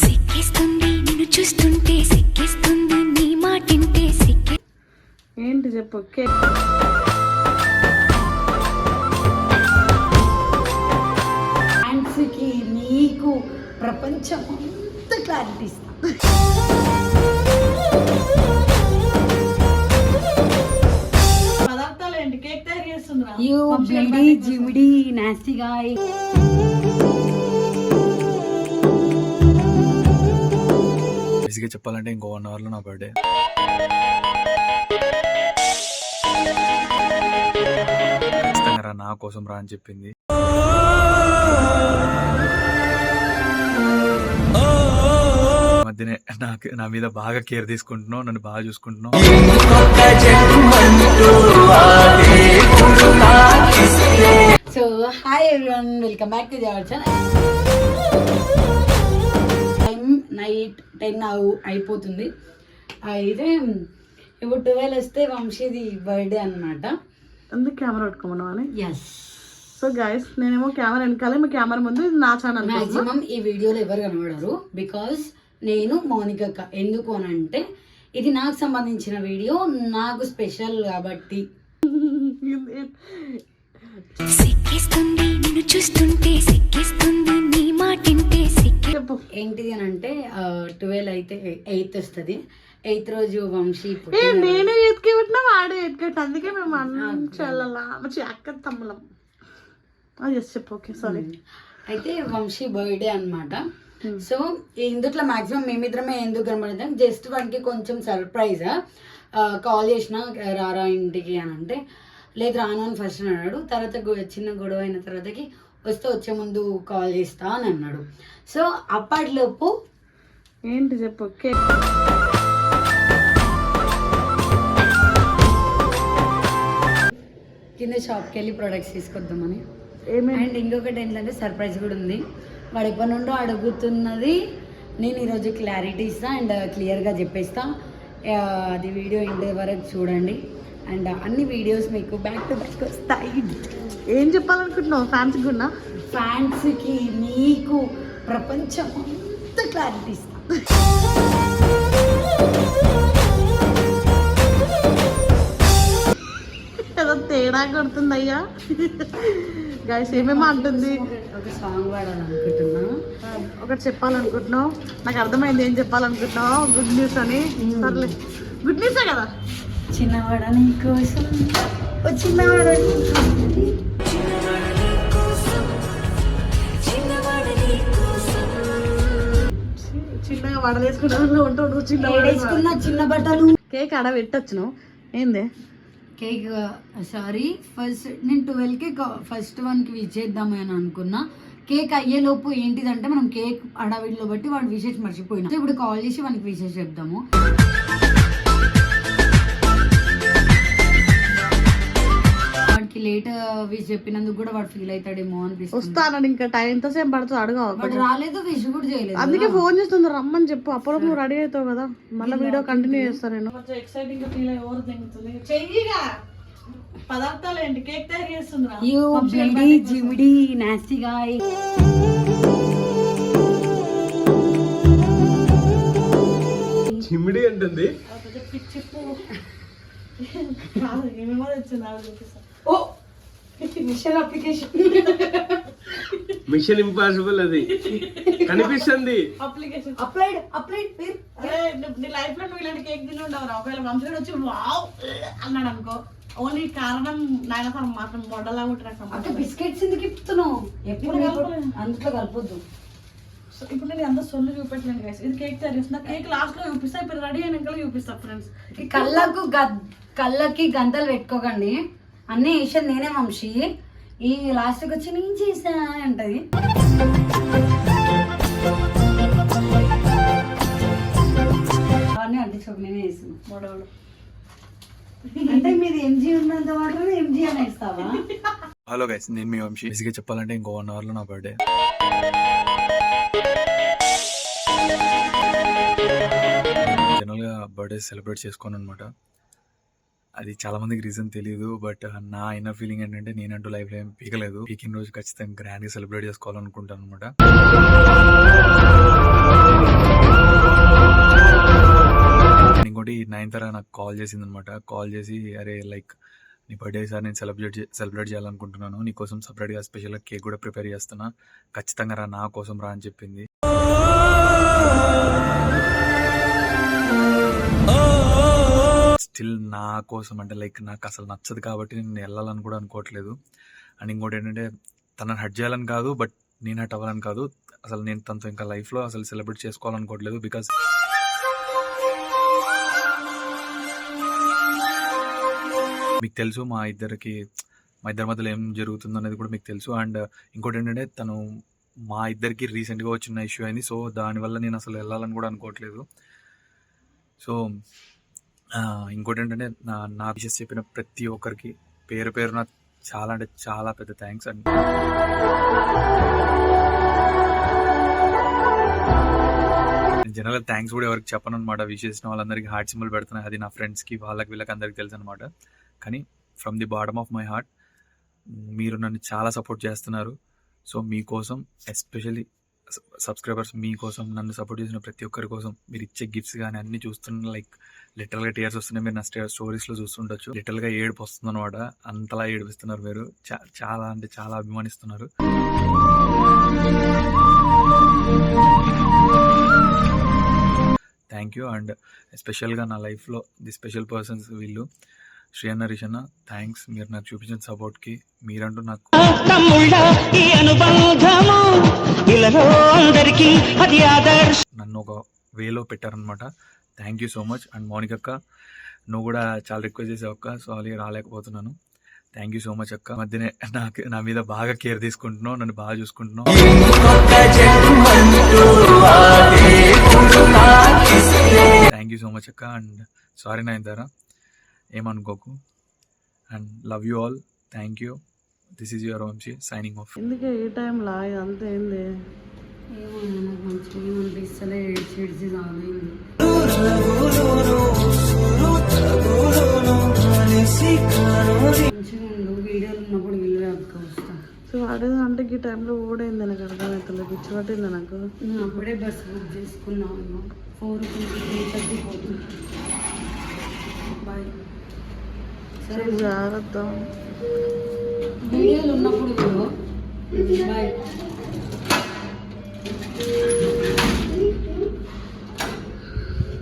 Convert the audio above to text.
సిక్కిస్తుంది నిన్ను చూస్తుంటే సిక్కిస్తుంది నీ మాటింటే సిక్కి ఏంటి చెప్పు కేక్ ఫ్యాన్స్కి నీకు ప్రపంచం అంతా క్లారిటీ ఇస్తా. పదార్థాలు ఏంటి? కేక్ తయారు చేస్తుందిరా. యూ బ్లడీ జిమిడి నాస్టీ గాయ్ బేసిక్గా చెప్పాలంటే ఇంకో వన్ అవర్లో నా బర్త్డే. ఖచ్చితంగా నా కోసం రా అని చెప్పింది. మధ్యనే నాకు నా మీద బాగా కేర్ తీసుకుంటున్నావు నన్ను బాగా చూసుకుంటున్నావు. So hi everyone welcome back to our channel night ten అయిపోతుంది. అయితే ఇప్పుడు ట్వెల్వ్ వస్తే వంశీది బర్త్డే అనమాట ఎందుకు కెమెరా పెట్టుకోమన్నావు అని? ఎస్ సో గైస్ నేనేమో కెమెరా వెనకాలే మీ కెమెరా ముందు ఇది నా ఛానల్ మాక్సిమం ఈ వీడియోలో ఎవరు కనబడరు బికాస్ నేను మౌనిక అక్క. ఎందుకు అని అంటే ఇది నాకు సంబంధించిన వీడియో నాకు స్పెషల్ కాబట్టి. అయితే ఎయిత్ వస్తుంది. ఎయిత్ రోజు వంశీ నేనే ఎత్తుకే పెట్టినా వాడే ఎత్తుకెట్టు అందుకే మేము అన్నం చెల్లలా అక్క తమ్ములం. ఎస్ చెప్పు ఓకే సారీ అయితే వంశీ బర్త్డే అన్నమాట. సో ఇందుట్లో మాక్సిమం మేమిద్దరమే ఎందుకు కనబడతాం? జస్ట్ వానికి కొంచెం సర్ప్రైజ్ కాల్ చేసిన రారా ఇంటికి అని అంటే లేదు రాను అని ఫస్ట్ అన్నాడు. తర్వాత చిన్న గొడవ అయిన తర్వాతకి వస్తే వచ్చే ముందు కాల్ చేస్తా అని అన్నాడు. సో అప్పటిలోపు ఏంటి చెప్పు? కేక్ కింద షాప్కి వెళ్ళి ప్రొడక్ట్స్ తీసుకొద్దామని. అండ్ ఇంకొకటి ఏంటంటే సర్ప్రైజ్ కూడా ఉంది. వాడు ఎప్పటి నుండో అడుగుతున్నది నేను ఈరోజు క్లారిటీ ఇస్తా అండ్ క్లియర్గా చెప్పేస్తా. అది వీడియో ఇంటి వరకు చూడండి. అండ్ అన్ని వీడియోస్ మీకు బ్యాక్ టు బ్యాక్ వస్తాయి. ఏం చెప్పాలనుకుంటున్నావు? ఫ్యాన్స్ గున్నా? ఫ్యాన్స్కి మీకు ప్రపంచం అంతా క్లారిటీ ఇస్తా. ఏదో తేడా కొడుతుంది అయ్యా గైస్ ఏమేమో అంటుంది? ఒక సాంగ్ పాడాలనుకుంటున్నా. ఒకటి చెప్పాలనుకుంటున్నావు. నాకు అర్థమైంది ఏం చెప్పాలనుకుంటున్నావు. గుడ్ న్యూస్ అని. సర్లే. గుడ్ న్యూసే కదా? చిన్నవాడ నీ కోసం? ఓ చిన్నవాడ చిన్న బట్టలు. కేక్ ఆడ పెట్టొచ్చును. ఏంది? కేక్ సారీ ఫస్ట్ నేను ట్వెల్వ్కి ఫస్ట్ వన్కి విష్ చేద్దామని అని అనుకున్నా. కేక్ అయ్యేలోపు ఏంటిదంటే మనం కేక్ అడవిడిలో బట్టి వాడు విషెస్ మర్చిపోయినా. ఇప్పుడు కాల్ చేసి వానికి విషెస్ చెప్దాము. లేట్ విష్ చెప్పినందుకు కూడా వాడు ఫీల్ అవుతాడేమో అనిపిస్తుంది. వస్తానని ఇంకా టైం ఎంతసేపు పడుతుంది అడుగు వాడు రాలేదు విష్ కూడా చేయలేదు. అందుకే ఫోన్ చేస్తుంది రమ్మని చెప్పు. అప్పుడు నువ్వు రెడీ అవుతావు కదా. మళ్ళీ వీడియో కంటిన్యూ చేస్తాను నేను. కొంచెం ఎక్సైటింగ్ ఫీల్ అయ్యి ఓవర్ తింగుతుంది చెయ్యిగా. పదార్థాలు ఏంటి? కేక్ తయారు చేస్తుందిరా. యూ బ్లడీ జిమిడి నాస్టీ గాయ్ చిమిడి అంటుంది. ఏమేమో తెచ్చింది నాకు చూపిస్తా ఓ మిషన్ అప్లికేషన్ మిషన్ ఇంపాసిబుల్ అది. కనిపిస్తుంది. అప్లికేషన్ అప్లైడ్ అప్లైడ్ పేరు అరే నువ్వు నీ లైఫ్లో నువ్వు ఇలాంటి కేక్ తిని ఉండవురా ఒకవేళ వంశీయుడు వచ్చి వావ్ అన్నాడు అనుకో ఓన్లీ కారణం నాయన సార్ మాత్రం మొడలా అక్క ఉంటారు బిస్కెట్స్ ఎందుకు ఇప్పుతున్నావు ఎప్పుడు ఇప్పుడు నీకు- కలపలేదు. అందులో కలపొద్దు. ఇప్పుడు నేను అంత సొల్లు చూపెట్టలేను గైస్ ఇది కేక్ తయారు చేస్తున్నా. కేక్ లాస్ట్లో చూపిస్తా ఇప్పుడు రెడీ అయినాక చూపిస్తా ఫ్రెండ్స్ ఈ కళ్ళకు గ- కళ్ళకి గంతలు పెట్టుకోకండి. అన్నీ వేసాను నేనే వంశీ. ఈ లాస్ట్కి వచ్చి నేను చేసా అంటది. అవన్నీ అంటించుకోక నేనే వేసాను మొడవడు అంటే మీది ఎంజీ ఉన్నంత మాత్రం ఎంజీ అని వేస్తావా హలో గైస్ నేను మీ వంశీ. బేసిక్గా చెప్పాలంటే ఇంకో వన్ అవర్లో నా బర్త్డే జనరల్గా బర్త్డే సెలబ్రేట్ చేసుకోను అనమాట అది చాలా మందికి రీజన్ తెలియదు బట్ నా ఇన్నర్ ఫీలింగ్ ఏంటంటే నేనంటూ లైఫ్లో ఏం పీకలేదు. పీకిన రోజు ఖచ్చితంగా గ్రాండ్గా సెలబ్రేట్ చేసుకోవాలనుకుంటాను అనమాట ఇంకోటి నైన్తర నాకు కాల్ చేసింది అనమాట కాల్ చేసి అరే లైక్ నీ బర్త్డే సార్ నేను సెలబ్రేట్ సెలబ్రేట్ చేయాలనుకుంటున్నాను. నీకోసం సపరేట్గా స్పెషల్గా కేక్ కూడా ప్రిపేర్ చేస్తున్నా. ఖచ్చితంగా రా నా కోసం రా అని చెప్పింది. స్టిల్ నా కోసం అంటే లైక్ నాకు అసలు నచ్చదు కాబట్టి నేను వెళ్ళాలని కూడా అనుకోవట్లేదు. అండ్ ఇంకోటి ఏంటంటే తనని హట్ చేయాలని కాదు బట్ నేను హట్ అవ్వాలని కాదు. అసలు నేను తనతో ఇంకా లైఫ్లో అసలు సెలబ్రేట్ చేసుకోవాలనుకోవట్లేదు బికాస్ మీకు తెలుసు మా ఇద్దరికి మా ఇద్దరి మధ్యలో ఏం జరుగుతుందో అనేది కూడా మీకు తెలుసు. అండ్ ఇంకోటి ఏంటంటే తను మా ఇద్దరికి రీసెంట్గా వచ్చిన ఇష్యూ అయింది. సో దానివల్ల నేను అసలు వెళ్ళాలని కూడా అనుకోవట్లేదు. సో ఇంకోటి ఏంటంటే నా నా విషెస్ చెప్పిన ప్రతి ఒక్కరికి పేరు పేరున చాలా అంటే చాలా పెద్ద థ్యాంక్స్ అండి. జనరల్ థ్యాంక్స్ కూడా ఎవరికి చెప్పను అనమాట విషేసిన వాళ్ళందరికీ హార్ట్ సింబల్ పెడుతున్నాయి. అది నా ఫ్రెండ్స్కి వాళ్ళకి వీళ్ళకి అందరికి తెలుసు అనమాట కానీ from the bottom of my heart మీరు నన్ను చాలా సపోర్ట్ చేస్తున్నారు. సో మీకోసం ఎస్పెషల్లీ సబ్స్క్రైబర్స్ మీకోసం నన్ను సపోర్ట్ చేసిన ప్రతి ఒక్కరి కోసం మీరు ఇచ్చే గిఫ్ట్స్ కానీ అన్ని చూస్తున్న లైక్ లిటరల్గా టీయర్స్ వస్తున్నాయి. మీరు నా స్టోరీస్లో చూస్తుండొచ్చు. లిటరల్గా ఏడుపు వస్తుంది అనమాట అంతలా ఏడిపిస్తున్నారు మీరు. చా- చాలా అంటే చాలా అభిమానిస్తున్నారు. థ్యాంక్ యూ అండ్ ఎస్పెషల్గా నా లైఫ్లో ది స్పెషల్ పర్సన్స్ వీళ్ళు. శ్రీ అన్న రిషన్న థ్యాంక్స్ మీరు నాకు చూపించిన సపోర్ట్కి మీరంటూ నాకు అది నన్ను ఒక వేలో పెట్టారనమాట thank you so much and Mounika అక్క నువ్వు కూడా చాలా రిక్వెస్ట్ చేసావు అక్క. సారీ రాలేకపోతున్నాను. థ్యాంక్ యూ సో మచ్ అక్క. మధ్యనే నాకు నా మీద బాగా కేర్ తీసుకుంటున్నావు నన్ను బాగా చూసుకుంటున్నావు. థ్యాంక్ యూ సో మచ్ అక్క. అండ్ సారీ నా ఇద్దరా ఏమనుకోకు. And love you all. Thank you. This is your Vamshi signing off. ఎందుకే ఈ టైంలో ఇదంతా ఏంది? సో అడేది అంటే ఈ టైంలో ఓడైంది నాకు అర్థమవుతుంది పిచ్చి పట్టింది నాకు అప్పుడే బస్ బుక్ చేసుకున్నాను ఫోర్ త్రీ థర్టీ పోతుంది బాయ్ సరే జాగ్రత్త. వీడియోలు ఉన్నప్పుడు బాయ్